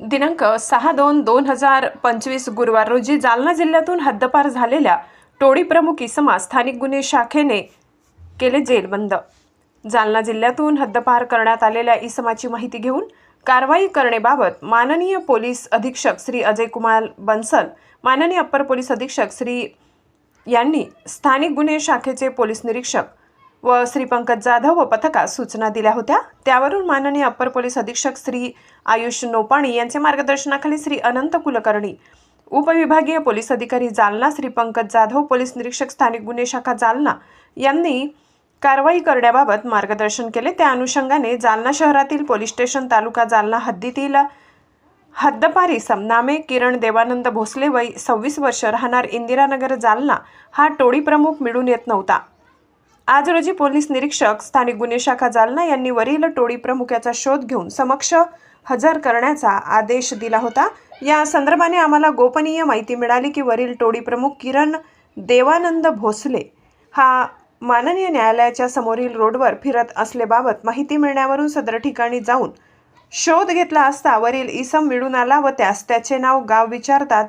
दिनांक सहा दोन दोन हजार पंचवीस गुरुवार रोजी जालना जिल्ह्यातून हद्दपार झालेल्या टोळी प्रमुख इसमा स्थानिक गुन्हे शाखेने केले जेलबंद. जालना जिल्ह्यातून हद्दपार करण्यात आलेल्या इसमाची माहिती घेऊन कारवाई करण्याबाबत माननीय पोलीस अधीक्षक श्री अजय कुमार बन्सल माननीय अप्पर पोलीस अधीक्षक श्री यांनी स्थानिक गुन्हे शाखेचे पोलीस निरीक्षक व श्री पंकज जाधव व पथकास सूचना दिल्या होत्या. त्यावरून माननीय अप्पर पोलीस अधीक्षक श्री आयुष नोपाणी यांच्या मार्गदर्शनाखाली श्री अनंत कुलकर्णी उपविभागीय पोलीस अधिकारी जालना श्री पंकज जाधव पोलीस निरीक्षक स्थानिक गुन्हे शाखा जालना यांनी कारवाई करण्याबाबत मार्गदर्शन केले. त्या अनुषंगाने जालना शहरातील पोलीस स्टेशन तालुका जालना हद्दीतील हद्दपारी समनामे किरण देवानंद भोसले वय सव्वीस वर्ष राहणार इंदिरानगर जालना हा टोळी प्रमुख मिळून येत नव्हता. आज रोजी पोलीस निरीक्षक स्थानिक गुन्हे शाखा जालना यांनी वरील टोळी प्रमुख याचा शोध घेऊन समक्ष हजर करण्याचा आदेश दिला होता. या संदर्भाने आम्हाला गोपनीय माहिती मिळाली की वरील टोळी प्रमुख किरण देवानंद भोसले हा माननीय न्यायालयाच्या समोरील रोडवर फिरत असल्याबाबत माहिती मिळण्यावरून सदर ठिकाणी जाऊन शोध घेतला असता वरील इसम मिळून आला व त्यास त्याचे नाव गाव विचारतात.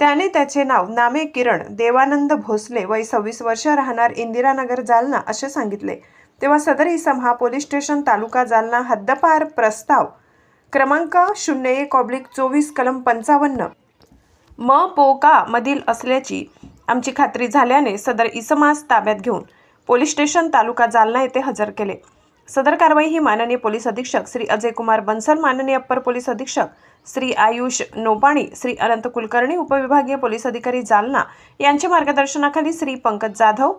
त्याने त्याचे नाव नामे किरण देवानंद भोसले वय सव्वीस वर्ष राहणार इंदिरानगर जालना असे सांगितले. तेव्हा सदर इसम हा पोलीस स्टेशन तालुका जालना हद्दपार प्रस्ताव क्रमांक शून्य एक ऑब्लिक चोवीस कलम पंचावन्न म पोका मधील असल्याची आमची खात्री झाल्याने सदर इसमास ताब्यात घेऊन पोलीस स्टेशन तालुका जालना येथे हजर केले. सदर कारवाई ही माननीय पोलीस अधीक्षक श्री अजय कुमार बन्सल माननीय अप्पर पोलीस अधीक्षक श्री आयुष नोपाणी श्री अनंत कुलकर्णी उपविभागीय पोलीस अधिकारी जालना यांच्या मार्गदर्शनाखाली श्री पंकज जाधव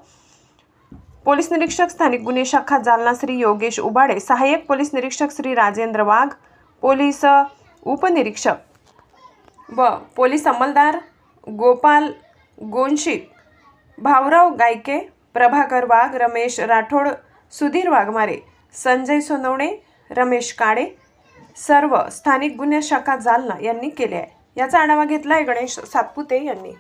पोलीस निरीक्षक स्थानिक गुन्हे शाखा जालना श्री योगेश उबाडे सहाय्यक पोलीस निरीक्षक श्री राजेंद्र वाघ पोलीस उपनिरीक्षक व पोलीस अंमलदार गोपाल गोंशिक भाऊराव गायके प्रभाकर वाघ रमेश राठोड सुधीर वाघमारे संजय सोनवणे रमेश काळे सर्व स्थानिक गुन्हे शाखा जालना यांनी केले आहे. याचा आढावा घेतला आहे गणेश सातपुते यांनी.